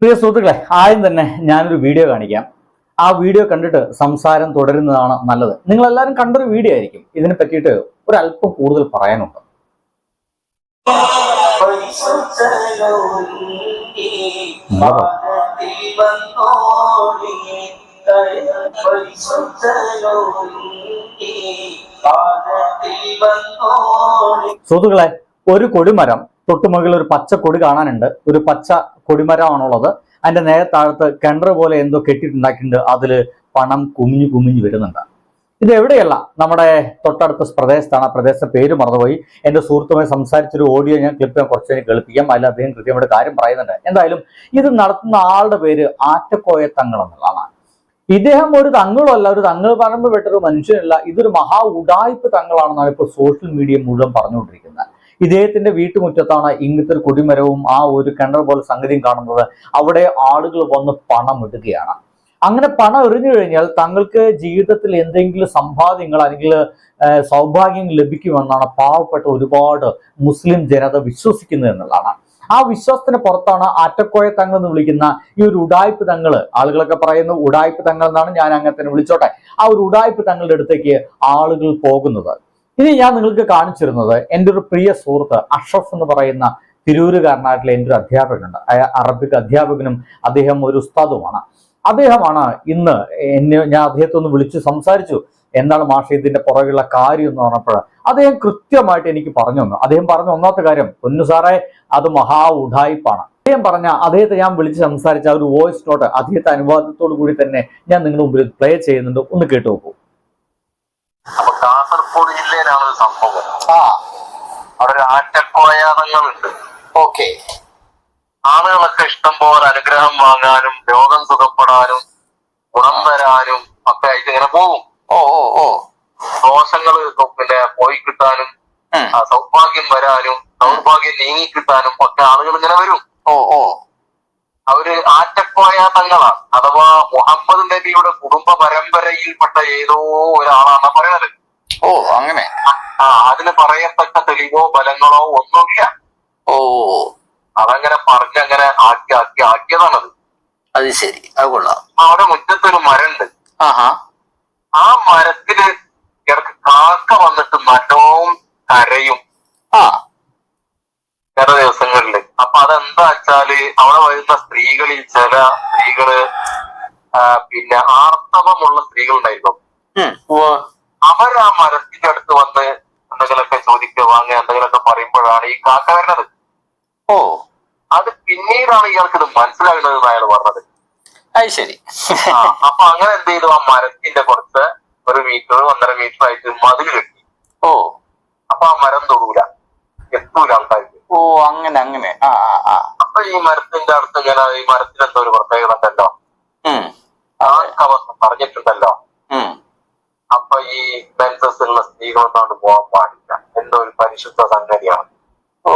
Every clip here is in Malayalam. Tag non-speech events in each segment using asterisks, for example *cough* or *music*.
പ്രിയ സുഹൃത്തുക്കളെ ആദ്യം തന്നെ ഞാനൊരു വീഡിയോ കാണിക്കാം. ആ വീഡിയോ കണ്ടിട്ട് സംസാരം തുടരുന്നതാണ് നല്ലത്. നിങ്ങൾ എല്ലാവരും കണ്ടൊരു വീഡിയോ ആയിരിക്കും. ഇതിനെ പറ്റിയിട്ട് ഒരല്പം കൂടുതൽ പറയാനുണ്ട്. സുഹൃത്തുക്കളെ ഒരു കൊടിമരം തൊട്ടുമുകളിൽ ഒരു പച്ച കൊടി കാണാനുണ്ട്. ഒരു പച്ച കൊടിമരമാണുള്ളത്. അതിന്റെ നേരെ താഴത്ത് കിണർ പോലെ എന്തോ കെട്ടിയിട്ടുണ്ടാക്കിയിട്ടുണ്ട്. അതിൽ പണം കുമിഞ്ഞു കുമിഞ്ഞു വരുന്നുണ്ട്. ഇത് എവിടെയല്ല? നമ്മുടെ തൊട്ടടുത്ത പ്രദേശത്താണ്. ആ പ്രദേശത്തെ പേര് മറന്നുപോയി. എന്റെ സുഹൃത്തുമായി സംസാരിച്ചൊരു ഓഡിയോ ഞാൻ ക്ലിപ്പ് ഞാൻ കുറച്ച് കേൾപ്പിക്കാം. അതിൽ അദ്ദേഹം കൃത്യമായിട്ട് കാര്യം പറയുന്നുണ്ട്. എന്തായാലും ഇത് നടത്തുന്ന ആളുടെ പേര് ആറ്റക്കോയ തങ്ങൾ എന്നുള്ളതാണ്. ഇദ്ദേഹം ഒരു തങ്ങളല്ല ഒരു തങ്ങൾ പറമ്പ് പെട്ടൊരു മനുഷ്യനല്ല. ഇതൊരു മഹാ ഉടായ്പ തങ്ങളാണെന്നാണ് ഇപ്പോൾ സോഷ്യൽ മീഡിയ മുഴുവൻ പറഞ്ഞുകൊണ്ടിരിക്കുന്നത്. ഇദ്ദേഹത്തിന്റെ വീട്ടുമുറ്റത്താണ് ഇങ്ങനത്തെ കൊടിമരവും ആ ഒരു കിണർ പോലെ സംഗതിയും കാണുന്നത്. അവിടെ ആളുകൾ വന്ന് പണം ഇടുകയാണ് അങ്ങനെ പണം എറിഞ്ഞു കഴിഞ്ഞാൽ തങ്ങൾക്ക് ജീവിതത്തിൽ എന്തെങ്കിലും സമ്പാദ്യങ്ങൾ അല്ലെങ്കിൽ സൗഭാഗ്യങ്ങൾ സൗഭാഗ്യം ലഭിക്കുമെന്നാണ് പാവപ്പെട്ട ഒരുപാട് മുസ്ലിം ജനത വിശ്വസിക്കുന്നത് എന്നുള്ളതാണ്. ആ വിശ്വാസത്തിന് പുറത്താണ് ആറ്റക്കോയ തങ്ങൾ എന്ന് വിളിക്കുന്ന ഈ ഒരു ഉടായ്പ് തങ്ങൾ ആളുകളൊക്കെ പറയുന്നു ഉടായ്പ് തങ്ങൾ എന്നാണ് ഞാൻ അങ്ങനെ തന്നെ വിളിച്ചോട്ടെ. ആ ഒരു ഉടായ്പ് തങ്ങളുടെ അടുത്തേക്ക് ആളുകൾ പോകുന്നത്. ഇനി ഞാൻ നിങ്ങൾക്ക് കാണിച്ചിരുന്നത് എന്റെ ഒരു പ്രിയ സുഹൃത്ത് അഷ്റഫ് എന്ന് പറയുന്ന തിരൂരുകാരനായിട്ടുള്ള എന്റെ ഒരു അധ്യാപകനുണ്ട്. അറബിക് അധ്യാപകനും അദ്ദേഹം ഒരു ഉസ്താദുമാണ്. അദ്ദേഹമാണ് ഇന്ന് എന്നെ ഞാൻ അദ്ദേഹത്തെ ഒന്ന് വിളിച്ച് സംസാരിച്ചു. എന്താണ് മാഷ ഇതിന്റെ പുറകെയുള്ള കാര്യം എന്ന് പറഞ്ഞപ്പോൾ അദ്ദേഹം കൃത്യമായിട്ട് എനിക്ക് പറഞ്ഞു തന്നു. അദ്ദേഹം പറഞ്ഞ ഒന്നാമത്തെ കാര്യം പൊന്നു സാറേ അത് മഹാ ഉഡായിപ്പാണ് അദ്ദേഹം പറഞ്ഞ അദ്ദേഹത്തെ ഞാൻ വിളിച്ച് സംസാരിച്ച ഒരു വോയിസ് നോട്ട് അദ്ദേഹത്തെ അനുവാദത്തോടു കൂടി തന്നെ ഞാൻ നിങ്ങളുടെ മുമ്പിൽ പ്ലേ ചെയ്യുന്നുണ്ട്. ഒന്ന് കേട്ടു നോക്കൂ. കാസർഗോഡ് ജില്ലയിലാണ് ഒരു സംഭവം. ആ. അവിടെ ഒരു ആറ്റക്കോയാനങ്ങളുണ്ട് ഓക്കെ. ആളുകളൊക്കെ ഇഷ്ടം പോലെ അനുഗ്രഹം വാങ്ങാനും രോഗം സുഖപ്പെടാനും ഗുണം തരാനും ഒക്കെ ആയിട്ട് ഇങ്ങനെ പോകും. ഓ ഓ ഓ. ദോഷങ്ങൾ പിന്നെ പോയി കിട്ടാനും സൗഭാഗ്യം വരാനും സൗഭാഗ്യം നീങ്ങി കിട്ടാനും ഒക്കെ ആളുകൾ ഇങ്ങനെ വരും. ഓ ഓ. അവർ ആറ്റക്കോയ തങ്ങളാണ് അഥവാ മുഹമ്മദ് നബിയുടെ കുടുംബ പരമ്പരയിൽപ്പെട്ട ഏതോ ഒരാളാണ് പറയണത്. ഓ അങ്ങനെ. ആ അതിന് പറയത്തക്ക തെളിവോ ബലങ്ങളോ ഒന്നുമില്ല. ഓ. അതങ്ങനെ പറഞ്ഞങ്ങനെ ആക്കി ആക്കി ആക്കിയതാണത്. അത് ശരി. അത് കൊള്ളാം. അവിടെ മുറ്റത്തൊരു മരണ്ട്. ആഹാ. ആ മരത്തിൽ ഇടയ്ക്ക് കാക്ക വന്നിട്ട് നല്ലോം കരയും. ആ. ചില ദിവസങ്ങളിൽ. അപ്പൊ അതെന്താ വെച്ചാൽ അവിടെ വരുന്ന സ്ത്രീകളിൽ ചില സ്ത്രീകൾ ആ, പിന്നെ ആർത്തവമുള്ള സ്ത്രീകൾ ആ മരത്തിന്റെ അടുത്ത് വന്ന് എന്തെങ്കിലുമൊക്കെ ചോദിക്കുക വാങ്ങുക എന്തെങ്കിലുമൊക്കെ പറയുമ്പോഴാണ് ഈ കാക്ക വരുന്നത്. ഓ. അത് പിന്നീടാണ് ഇയാൾക്ക് ഇത് മനസ്സിലാകുന്നത് അയാൾ പറഞ്ഞത്. അത് ശരി. അപ്പൊ അങ്ങനെ എന്ത് ചെയ്തു? ആ മരത്തിന്റെ കുറച്ച് ഒരു മീറ്റർ ഒന്നര മീറ്റർ ആയിട്ട് മതിൽ കെട്ടി. ഓ. അപ്പൊ ആ മരം തൊടൂല. എത്തൂല ആൾക്കാർക്ക്. ഓ അങ്ങനെ അങ്ങനെ. ആ അപ്പൊ ഈ മരത്തിന്റെ അടുത്ത് ഇങ്ങനെ ഈ മരത്തിന് എന്തോ ഒരു പ്രത്യേകത ഉണ്ടല്ലോ. ആ കവർ പറഞ്ഞിട്ടുണ്ടല്ലോ. അപ്പൊ ഈ മെൻസസ് ഉള്ള സ്ത്രീകളൊന്നും പോകാൻ പാടില്ല. എന്തോ ഒരു പരിശുദ്ധ സംഗതിയാണ്. ഓ.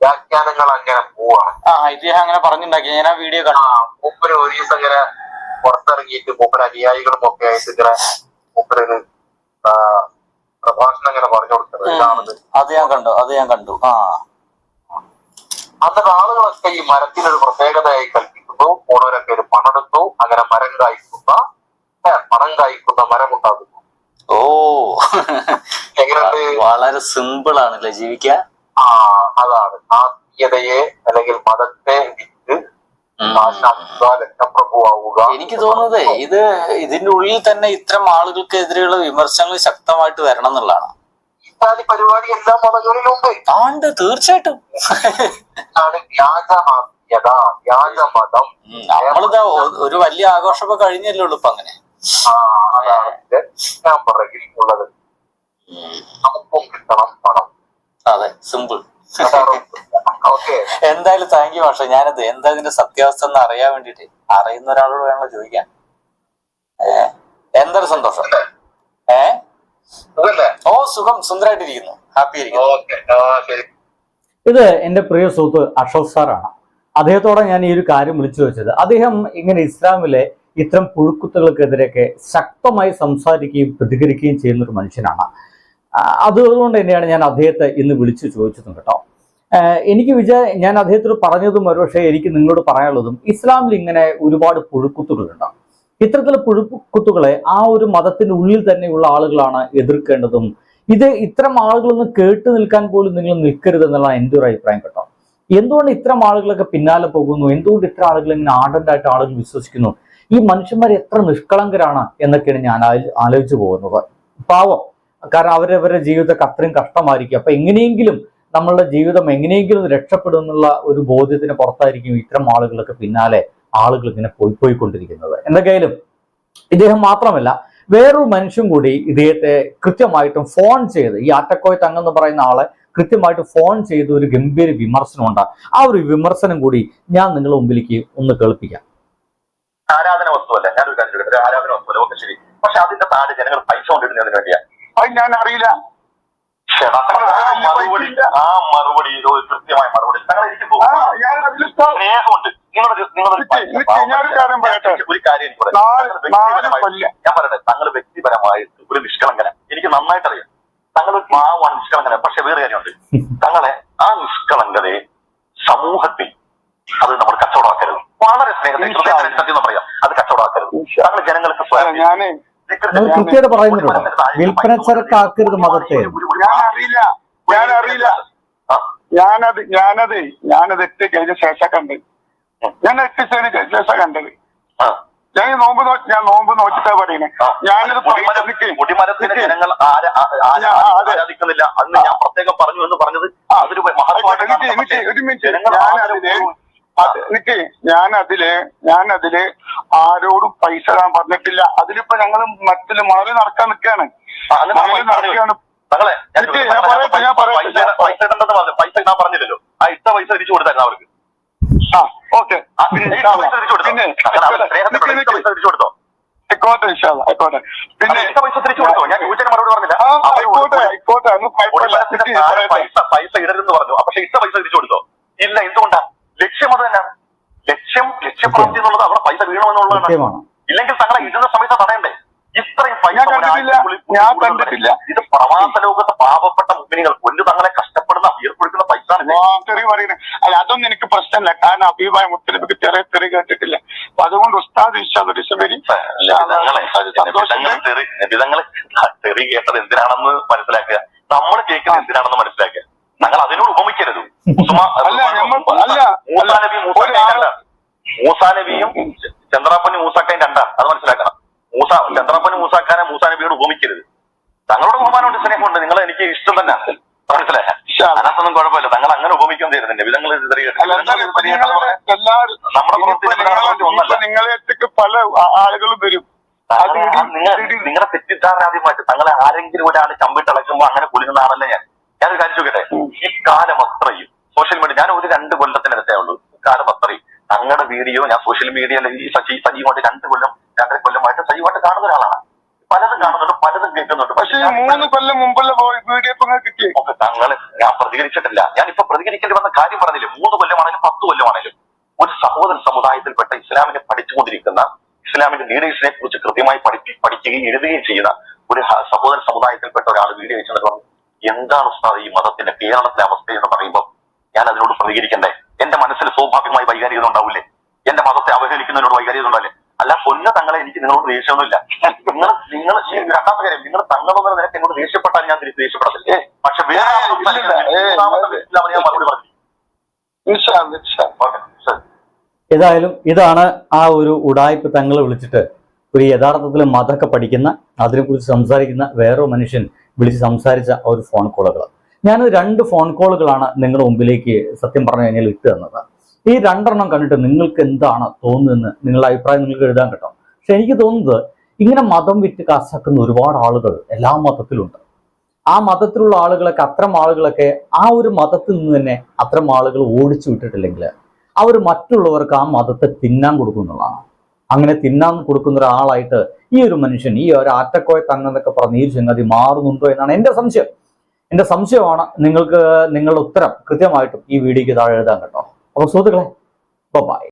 വ്യാഖ്യാനങ്ങൾ അങ്ങനെ പോവാണ്. ആ ഇദ്ദേഹം അങ്ങനെ പറഞ്ഞിട്ടുണ്ടാക്കി ഞാൻ ആ വീഡിയോ കാണാം മൂപ്പര് ഒരു ദിവസം ഇങ്ങനെ പുറത്തിറങ്ങിയിട്ട് മൂപ്പര് അനുയായികളും ഒക്കെ ആയിട്ട് ഇങ്ങനെ മൂപ്പര് ഒരു, പ്രഭാഷണം ഇങ്ങനെ പറഞ്ഞു കൊടുക്കുന്നത് അത് ഞാൻ കണ്ടു. അത് ഞാൻ കണ്ടു. ആ. അന്നത്തെ ആളുകളൊക്കെ ഈ മരത്തിനൊരു പ്രത്യേകതയായി കൽപ്പിക്കുന്നു. പോണവരൊക്കെ ഒരു പണമെടുത്തു അങ്ങനെ മരം കായ്ക്കുന്ന ഏ, പണം കായ്ക്കുന്ന മരം ഉണ്ടാകുന്നു ഓ എങ്ങനെയുണ്ട് വളരെ സിമ്പിൾ ആണല്ലേ ജീവിക്കാൻ ആ അതാണ്. ആത്മീയതയെ അല്ലെങ്കിൽ മതത്തെ വിറ്റ് എനിക്ക് തോന്നുന്നത് ഇത് ഇതിന്റെ ഉള്ളിൽ തന്നെ ഇത്തരം ആളുകൾക്കെതിരെയുള്ള വിമർശനങ്ങൾ ശക്തമായിട്ട് വരണം എന്നുള്ളതാണ്. ഇത്യാദി പരിപാടി എല്ലാ മതങ്ങളിലും ഉണ്ട്. ആണ്ട് തീർച്ചയായിട്ടും. നമ്മളിതാ ഒരു വലിയ ആഘോഷമൊക്കെ കഴിഞ്ഞല്ലേ ഉള്ളൂ ഇപ്പൊ അങ്ങനെ. ഞാൻ പറയുന്നത് നമുക്കും കിട്ടണം പണം അതെ സിമ്പിൾ ഓക്കെ എന്തായാലും താങ്ക് യു പക്ഷെ ഞാനത് എന്താ ഇതിന്റെ സത്യാവസ്ഥ എന്ന് അറിയാൻ വേണ്ടിട്ട് അറിയുന്ന ഒരാളോട് വേണമല്ലോ ചോദിക്കാൻ എന്തൊരു സന്തോഷം. ഏ? ഓ സുഖം. സുന്ദരായിട്ടിരിക്കുന്നു. ഹാപ്പി ഇരിക്കുന്നു ഓക്കെ. ആ ശരി. ഇത് എന്റെ പ്രിയ സുഹൃത്ത് അശോക് സാറാണ്. അദ്ദേഹത്തോടെ ഞാൻ ഈ ഒരു കാര്യം വിളിച്ചു വെച്ചത്. അദ്ദേഹം ഇങ്ങനെ ഇസ്ലാമിലെ ഇത്തരം പുഴുക്കുത്തുകൾക്കെതിരെയൊക്കെ ശക്തമായി സംസാരിക്കുകയും പ്രതികരിക്കുകയും ചെയ്യുന്ന ഒരു മനുഷ്യനാണ്. അതുകൊണ്ട് തന്നെയാണ് ഞാൻ അദ്ദേഹത്തെ ഇന്ന് വിളിച്ചു ചോദിച്ചതും കേട്ടോ. എനിക്ക് വിചാ ഞാൻ അദ്ദേഹത്തോട് പറഞ്ഞതും ഒരുപക്ഷെ എനിക്ക് നിങ്ങളോട് പറയാനുള്ളതും ഇസ്ലാമിൽ ഇങ്ങനെ ഒരുപാട് പുഴുക്കുത്തുകളുണ്ട്. ഇത്തരത്തിലുള്ള പുഴുക്കുത്തുകളെ ആ ഒരു മതത്തിന്റെ ഉള്ളിൽ തന്നെയുള്ള ആളുകളാണ് എതിർക്കേണ്ടതും ഇത് ഇത്തരം ആളുകളൊന്നും കേട്ടു നിൽക്കാൻ പോലും നിങ്ങൾ നിൽക്കരുത് എന്നുള്ളതാണ് എന്റെ ഒരു അഭിപ്രായം കേട്ടോ. എന്തുകൊണ്ട് ഇത്തരം ആളുകളൊക്കെ പിന്നാലെ പോകുന്നു? എന്തുകൊണ്ട് ഇത്ര ആളുകൾ ഇങ്ങനെ ആഡന്റായിട്ട് ആളുകൾ വിശ്വസിക്കുന്നു? ഈ മനുഷ്യന്മാർ എത്ര നിഷ്കളങ്കരാണ് എന്നൊക്കെയാണ് ഞാൻ ആലോചിച്ചു പോകുന്നത്. പാവം. കാരണം അവരവരുടെ ജീവിതമൊക്കെ അത്രയും കഷ്ടമായിരിക്കും. അപ്പൊ എങ്ങനെയെങ്കിലും നമ്മളുടെ ജീവിതം എങ്ങനെയെങ്കിലും രക്ഷപ്പെടും എന്നുള്ള ഒരു ബോധ്യത്തിന് പുറത്തായിരിക്കും ഇത്തരം ആളുകളൊക്കെ പിന്നാലെ ആളുകൾ ഇങ്ങനെ പോയി പോയിക്കൊണ്ടിരിക്കുന്നത്. എന്തൊക്കെയായാലും ഇദ്ദേഹം മാത്രമല്ല വേറൊരു മനുഷ്യൻ കൂടി ഇദ്ദേഹത്തെ കൃത്യമായിട്ടും ഫോൺ ചെയ്ത് ഈ ആറ്റക്കോയ തങ്ങെന്ന് പറയുന്ന ആളെ കൃത്യമായിട്ട് ഫോൺ ചെയ്ത് ഒരു ഗംഭീര വിമർശനമുണ്ട്. ആ ഒരു വിമർശനം കൂടി ഞാൻ നിങ്ങളുടെ മുമ്പിലേക്ക് ഒന്ന് കേൾപ്പിക്കാം. ആരാധന വസ്തുവല്ല? കാര്യം ചോദിക്കട്ടെ? ഒരു ആരാധന വസ്തുവല്ല? ശരി. പക്ഷെ അതിന്റെ താഴെ ജനങ്ങൾ പൈസ കൊണ്ടിരുന്നതിന് വേണ്ടിയാ. അത് ഞാൻ അറിയില്ല. മറുപടി ആ മറുപടി കൃത്യമായ മറുപടി. സ്നേഹമുണ്ട്. നിക്ക്, ഞാനൊരു കാര്യം പറയട്ടെ. ഒരു കാര്യം ഞാൻ പറയട്ടെ താങ്കൾ വ്യക്തിപരമായിട്ട് ഒരു നിഷ്കളങ്കന. എനിക്ക് നന്നായിട്ട് അറിയാം താങ്കൾ ഒരു പാവാണ് നിഷ്കളങ്കന പക്ഷെ വേറെ കാര്യമുണ്ട്. തങ്ങളെ ആ നിഷ്കളങ്കതയെ സമൂഹത്തിൽ അത് നമ്മൾ കച്ചവടമാക്കരുത്. വളരെ സ്നേഹത്തെ ഹൃദയത്തിന് സത്യം പറയാം. അത് കച്ചവടമാക്കരുത്. താങ്കൾ ജനങ്ങൾക്ക് സ്വയം നമ്മൾ കൃത്യമായിട്ട് പറയുന്നുണ്ടോ വിൽപ്പന ചരക്കാക്കരുത് മതത്തെ. ഞാൻ അറിയില്ല ഞാൻ അറിയില്ല ആ, ഞാനത് ഞാനത് ഞാനത് എട്ട് കഴിഞ്ഞ ശേഷം കണ്ടത്. ഞാൻ എട്ട് കഴിഞ്ഞ ശേഷം കണ്ടത്. ഞാൻ നോമ്പ് നോ- ഞാൻ നോമ്പ് നോക്കിട്ടാ പറയുന്നത്. ഞാനത് കൊടിമരത്തിന് ജനങ്ങൾ ആ- ആ, അതെ. ആരാധിക്കുന്നില്ല. അന്ന് ഞാൻ പ്രത്യേകം പറഞ്ഞു എന്ന് പറഞ്ഞത് അതൊരു മഹത്വമായിട്ട് ജനങ്ങൾ എനിക്ക് ഞാൻ അതിൽ ഞാൻ അതിൽ ആരോടും പൈസ തരാൻ പറഞ്ഞിട്ടില്ല. അതിലിപ്പോ ഞങ്ങൾ മറ്റിൽ മണൽ നടക്കാൻ മണൽ നടക്കുകയാണ് പറയട്ടെ, പൈസ പൈസ ഇടണ്ടെന്ന് പറഞ്ഞു. പൈസ ഞാൻ പറഞ്ഞില്ലല്ലോ. ആ ഇട്ട പൈസ തിരിച്ചു കൊടുത്തായിരുന്നു അവർക്ക്. ആ ഓക്കെ. പിന്നെ തിരിച്ചു കൊടുത്തോ? ആയിക്കോട്ടെ ആയിക്കോട്ടെ. പിന്നെ പൈസ തിരിച്ചു കൊടുത്തോ? ഞാൻ മറുപടി പറഞ്ഞില്ല. ആയിക്കോട്ടെ ആയിക്കോട്ടെ. പൈസ പൈസ ഇടരുതെന്ന് പറഞ്ഞു. പക്ഷെ ഇട്ട പൈസ തിരിച്ചു കൊടുത്തോ? ഇല്ല എന്തുകൊണ്ടാ? ലക്ഷ്യം അത് തന്നെയാണ് ലക്ഷ്യം ലക്ഷ്യപ്രാപ്തി എന്നുള്ളത് അവിടെ പൈസ വീണമെന്നുള്ളതാണ് ഇല്ലെങ്കിൽ തങ്ങളെ ഇടുന്ന സമയത്ത് തടയണ്ടേ? ഇത്രയും പൈസ ഞാൻ കണ്ടിട്ടില്ല. ഇത് പ്രവാസ ലോകത്തെ പാവപ്പെട്ട മുഗ്നികൾ കൊല്ലു. തങ്ങളെ കഷ്ടപ്പെടുന്ന വീർപ്പൊഴുക്കുന്ന പൈസ തെറി അല്ല അതൊന്നും എനിക്ക് പ്രശ്നമില്ല. കാരണം അഭിപ്രായം മുത്തലിബിക്ക് ചെറിയ തെറി കേട്ടിട്ടില്ല. അപ്പൊ അതുകൊണ്ട് ഉസ്താദ് ഇഷ്ടം വരി വിധങ്ങൾ തെറി കേട്ടത് എന്തിനാണെന്ന് മനസ്സിലാക്കുക? നമ്മൾ കേൾക്കുന്നത് എന്തിനാണെന്ന് മനസ്സിലാക്കുക? ഞങ്ങൾ അതിനോട് ഉപമിക്കരുത്. ഉസ്മാ- *laughs* തങ്ങളുടെ ബഹുമാനമുണ്ട് സ്നേഹമുണ്ട് നിങ്ങൾ എനിക്ക് ഇഷ്ടം തന്നെ. മനസ്സിലായ അതിനകത്തൊന്നും കുഴപ്പമില്ല. തങ്ങൾ അങ്ങനെ ഉപമിക്കാൻ തരുന്നില്ല വിധങ്ങൾ അല്ല എന്തായാലും എല്ലാവരും നമ്മുടെ ഇനിയിപ്പോ പ്രവൃത്തി നിങ്ങളെ- ഒന്നല്ല. പല ആളുകളും വരും. നിങ്ങളുടെ തെറ്റിദ്ധാരണ ആദ്യമായിട്ട് തങ്ങളെ ആരെങ്കിലും ഒരാൾ ചമ്പിട്ടളക്കുമ്പോ അങ്ങനെ കുലുങ്ങുന്ന ആളല്ല ഞാൻ. ഞാനൊരു കാര്യം ചോദിക്കട്ടെ? ഈ കാലം അത്രയും സോഷ്യൽ മീഡിയ ഞാൻ ഒരു രണ്ട് കൊല്ലത്തിനടുത്തേ ഉള്ളൂ. ഈ കാലം അത്രയും. തങ്ങളുടെ വീഡിയോ ഞാൻ സോഷ്യൽ മീഡിയയിൽ ഈ സജീ സജീവമായിട്ട് രണ്ട് കൊല്ലം രണ്ടര കൊല്ലമായിട്ട് സജീവമായിട്ട് കാണുന്ന ഒരാളാണ്. ഞാൻ മൂന്ന് കൊല്ലം മുമ്പുള്ള വീഡിയോ ഇപ്പൊ കിട്ടി ഓക്കെ താങ്കൾ ഞാൻ പ്രതികരിച്ചിട്ടില്ല. ഞാനിപ്പോ പ്രതികരിക്കേണ്ടി വന്ന കാര്യം പറഞ്ഞില്ലേ? മൂന്ന് കൊല്ലമാണെങ്കിലും പത്ത് കൊല്ലമാണെങ്കിലും ഒരു സഹോദര സമുദായത്തിൽപ്പെട്ട ഇസ്ലാമിനെ പഠിച്ചുകൊണ്ടിരിക്കുന്ന ഇസ്ലാമിന്റെ ലീഡേഴ്സിനെ കുറിച്ച് കൃത്യമായി പഠിപ്പി പഠിക്കുകയും എഴുതുകയും ചെയ്യുന്ന ഒരു സഹോദര സമുദായത്തിൽപ്പെട്ട ഒരാൾ വീഡിയോ വെച്ചിട്ട് പറഞ്ഞു എന്താണ് ഉസ്താദ് ഈ മതത്തിന്റെ കേരളത്തിലെ അവസ്ഥ എന്ന് പറയുമ്പോൾ ഞാൻ അതിനോട് പ്രതികരിക്കണ്ടേ? എന്റെ മനസ്സിൽ സ്വാഭാവികമായി വൈകാരികത ഉണ്ടാവില്ലേ? എന്റെ മതത്തെ അവഹേളിക്കുന്നതിനോട് വൈകാരികത ഉണ്ടാവില്ലേ? അല്ല പൊന്ന തങ്ങളെ എനിക്ക് നിങ്ങളോട് ദേഷ്യമൊന്നുമില്ല. നിങ്ങൾ നിങ്ങൾ ഈ രണ്ടാമത്തെ കാര്യം നിങ്ങൾ തങ്ങളെന്ന നിനക്ക് എന്നോട് ദേഷ്യപ്പെട്ടാൽ ഞാൻ തിരിച്ച് ദേഷ്യപ്പെടത്തില്ല പക്ഷെ വേറെ ആൾ ഏയ്, ഇല്ലില്ല. സംസാരിക്കുന്നത് ഏയ്, മൂന്നാമത്തെ വ്യക്തിയിൽ അവന് ഞാൻ മറുപടി പറഞ്ഞു ഇൻഷാ അല്ലാ, ഇൻഷാ അല്ലാ. ഓക്കെ ശരി ഏതായാലും ഇതാണ് ആ ഒരു ഉടായ്പ തങ്ങളെ വിളിച്ചിട്ട് ഒരു യഥാർത്ഥത്തിൽ മതമൊക്കെ പഠിക്കുന്ന അതിനെക്കുറിച്ച് സംസാരിക്കുന്ന വേറൊരു മനുഷ്യൻ വിളിച്ച് സംസാരിച്ച ഒരു ഫോൺ കോളുകൾ ഞാൻ രണ്ട് ഫോൺ കോളുകളാണ് നിങ്ങളുടെ മുമ്പിലേക്ക് സത്യം പറഞ്ഞു കഴിഞ്ഞാൽ ഇട്ട് തന്നത്. ഈ രണ്ടെണ്ണം കണ്ടിട്ട് നിങ്ങൾക്ക് എന്താണ് തോന്നുന്നതെന്ന് നിങ്ങളുടെ അഭിപ്രായം നിങ്ങൾക്ക് എഴുതാൻ കേട്ടോ. പക്ഷെ എനിക്ക് തോന്നുന്നത് ഇങ്ങനെ മതം വിറ്റ് കാശാക്കുന്ന ഒരുപാട് ആളുകൾ എല്ലാ മതത്തിലുണ്ട് ആ മതത്തിലുള്ള ആളുകളൊക്കെ അത്തരം ആളുകളൊക്കെ ആ ഒരു മതത്തിൽ നിന്ന് തന്നെ അത്തരം ആളുകൾ ഓടിച്ചു വിട്ടിട്ടില്ലെങ്കിൽ അവർ മറ്റുള്ളവർക്ക് ആ മതത്തെ തിന്നാൻ കൊടുക്കുന്നതാണ്. അങ്ങനെ തിന്നാൻ കൊടുക്കുന്ന ഒരാളായിട്ട് ഈ ഒരു മനുഷ്യൻ ഈ ഒരു ആറ്റക്കോയ തങ്ങെന്നൊക്കെ പറഞ്ഞ് ഈ സംഗതി മാറുന്നുണ്ടോ എന്നാണ് എന്റെ സംശയം. എന്റെ സംശയമാണ് നിങ്ങൾക്ക് നിങ്ങളുടെ ഉത്തരം കൃത്യമായിട്ടും ഈ വീഡിയോയ്ക്ക് താഴെ എഴുതാൻ കേട്ടോ. അപ്പോൾ സുഹൃത്തുക്കളെ ബൈ